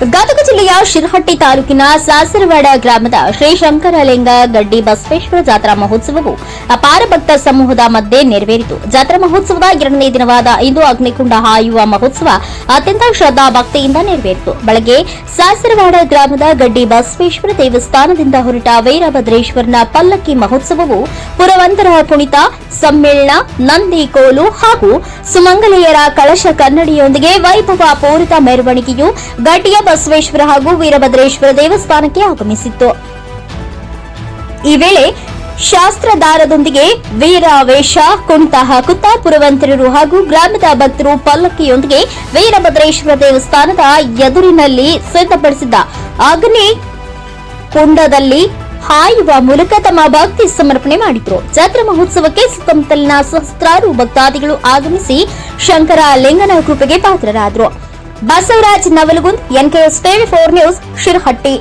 ಗದಗ ಜಿಲ್ಲೆಯ ಶಿರಹಟ್ಟಿ ತಾಲೂಕಿನ ಸಾಸರವಾಡ ಗ್ರಾಮದ ಶ್ರೀ ಶಂಕರಲಿಂಗ ಗಡ್ಡಿ ಬಸವೇಶ್ವರ ಜಾತ್ರಾ ಮಹೋತ್ಸವವು ಅಪಾರ ಭಕ್ತ ಸಮೂಹದ ಮಧ್ಯೆ ನೆರವೇರಿತು. ಜಾತ್ರಾ ಮಹೋತ್ಸವದ ಎರಡನೇ ದಿನವಾದ ಇಂದು ಅಗ್ನಿಕುಂಡ ಹಾಯುವ ಮಹೋತ್ಸವ ಅತ್ಯಂತ ಶ್ರದ್ಧಾ ಭಕ್ತಿಯಿಂದ ನೆರವೇರಿತು. ಬೆಳಗ್ಗೆ ಸಾಸರವಾಡ ಗ್ರಾಮದ ಗಡ್ಡಿ ಬಸವೇಶ್ವರ ದೇವಸ್ಥಾನದಿಂದ ಹೊರಟ ವೀರಭದ್ರೇಶ್ವರನ ಪಲ್ಲಕ್ಕಿ ಮಹೋತ್ಸವವು ಪುರವಂತರ ಕುಣಿತ ಸಮ್ಮೇಳನ, ನಂದಿ ಕೋಲು ಹಾಗೂ ಸುಮಂಗಲೆಯರ ಕಳಶ ಕನ್ನಡಿಯೊಂದಿಗೆ ವೈಭವ ಪೂರಿತ ಮೆರವಣಿಗೆಯು ಗಡ್ಡಿಯ ಬಸವೇಶ್ವರ ಹಾಗೂ ವೀರಭದ್ರೇಶ್ವರ ದೇವಸ್ಥಾನಕ್ಕೆ ಆಗಮಿಸಿತ್ತು. ಈ ವೇಳೆ ಶಾಸ್ತ್ರದಾರದೊಂದಿಗೆ ವೀರಾವೇಶ ಕುಣಿತ ಹಾಕುತ್ತಾ ಪುರವಂತರರು ಹಾಗೂ ಗ್ರಾಮದ ಭಕ್ತರು ಪಲ್ಲಕ್ಕಿಯೊಂದಿಗೆ ವೀರಭದ್ರೇಶ್ವರ ದೇವಸ್ಥಾನದ ಎದುರಿನಲ್ಲಿ ಸಿದ್ಧಪಡಿಸಿದ್ದ ಅಗ್ನಿ ಕುಂಡದಲ್ಲಿ ಹಾಯುವ ಮೂಲಕ ತಮ್ಮ ಭಕ್ತಿ ಸಮರ್ಪಣೆ ಮಾಡಿದ್ರು. ಜಾತ್ರಾ ಮಹೋತ್ಸವಕ್ಕೆ ಸುತ್ತಮುತ್ತಲಿನ ಸಹಸ್ರಾರು ಭಕ್ತಾದಿಗಳು ಆಗಮಿಸಿ ಶಂಕರ ಲಿಂಗನ ಕೃಪೆಗೆ ಪಾತ್ರರಾದರು. Basavaraj Navalgund NKS TV four news Shirahatti